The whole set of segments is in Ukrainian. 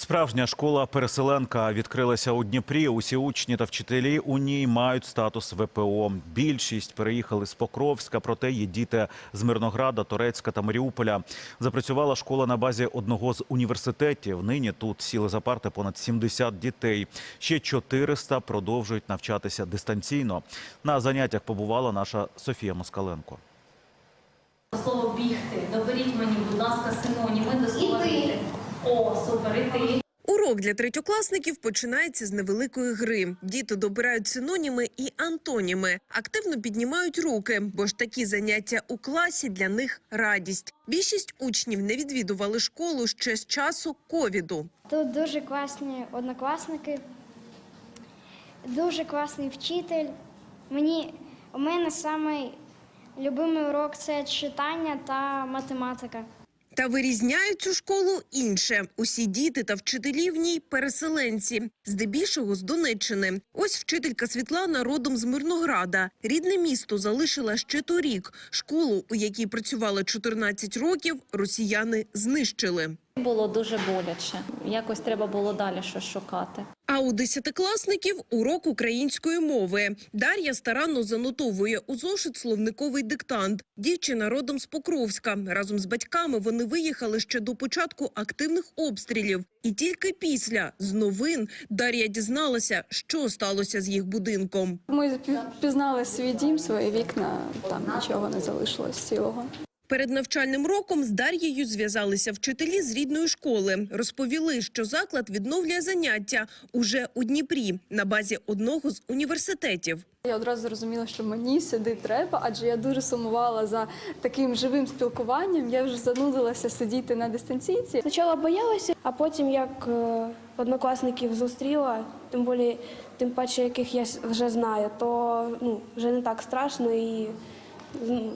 Справжня школа переселенка відкрилася у Дніпрі. Усі учні та вчителі у ній мають статус ВПО. Більшість переїхали з Покровська, проте є діти з Мирнограда, Торецька та Маріуполя. Запрацювала школа на базі одного з університетів. Нині тут сіли за парти понад 70 дітей. Ще 400 продовжують навчатися дистанційно. На заняттях побувала наша Софія Москаленко. Слово бігти. Доберіть мені, будь ласка, синоніми до слова Іти. бігти. Супер. Урок для третьокласників починається з невеликої гри. Діти добирають синоніми і антоніми, активно піднімають руки, бо ж такі заняття у класі для них радість. Більшість учнів не відвідували школу ще з часу ковіду. Тут дуже класні однокласники, дуже класний вчитель. Мені у мене самий любимий урок це читання та математика. Та вирізняють цю школу інше. Усі діти та вчителі в ній переселенці, здебільшого з Донеччини. Ось вчителька Світлана родом з Мирнограда. Рідне місто залишила ще торік. Школу, у якій працювала 14 років, росіяни знищили. Було дуже боляче. Якось треба було далі щось шукати. А у десятикласників урок української мови. Дар'я старанно занотовує у зошит словниковий диктант. Дівчина родом з Покровська. Разом з батьками вони виїхали ще до початку активних обстрілів. І тільки після з новин Дар'я дізналася, що сталося з їх будинком. Ми пізнали свій дім, свої вікна, там нічого не залишилось цілого. Перед навчальним роком з Дар'єю зв'язалися вчителі з рідної школи. Розповіли, що заклад відновлює заняття уже у Дніпрі на базі одного з університетів. Я одразу зрозуміла, що мені сюди треба, адже я дуже сумувала за таким живим спілкуванням. Я вже занудилася сидіти на дистанційці. Спочатку боялася, а потім як е, однокласників зустріла, тим більше, тим паче, яких я вже знаю, то ну, вже не так страшно і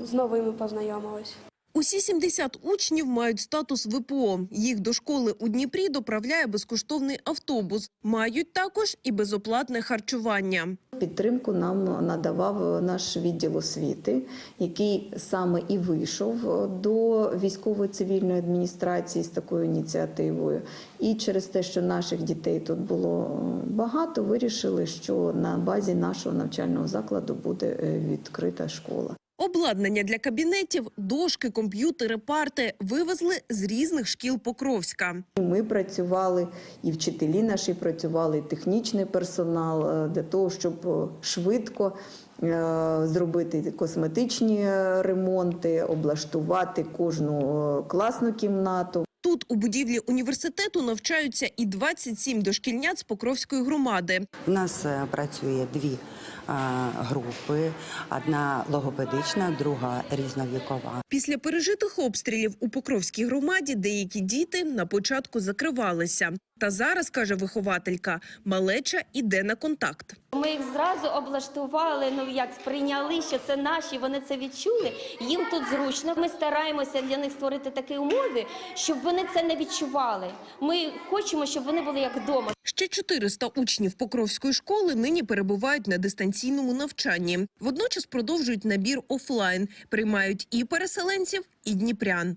з, новими познайомилась. Усі 70 учнів мають статус ВПО. Їх до школи у Дніпрі доправляє безкоштовний автобус. Мають також і безоплатне харчування. Підтримку нам надавав наш відділ освіти, який саме і вийшов до військової цивільної адміністрації з такою ініціативою. І через те, що наших дітей тут було багато, вирішили, що на базі нашого навчального закладу буде е, відкрита школа. Обладнання для кабінетів, дошки, комп'ютери, парти вивезли з різних шкіл Покровська. Ми працювали, і вчителі наші працювали, і технічний персонал е, для того, щоб е, швидко е, зробити косметичні ремонти, облаштувати кожну класну кімнату. Тут у будівлі університету навчаються і 27 дошкільнят з Покровської громади. У нас е, працює дві е, групи: одна логопедична, друга різновікова. Після пережитих обстрілів у Покровській громаді деякі діти на початку закривалися. Та зараз, каже вихователька, малеча іде на контакт. Ми їх зразу облаштували, ну як сприйняли, що це наші, вони це відчули. Їм тут зручно. Ми стараємося для них створити такі умови, щоб вони це не відчували. Ми хочемо, щоб вони були як вдома. Ще 400 учнів Покровської школи нині перебувають на дистанційному навчанні. Водночас продовжують набір офлайн, приймають і переселенців, і дніпрян.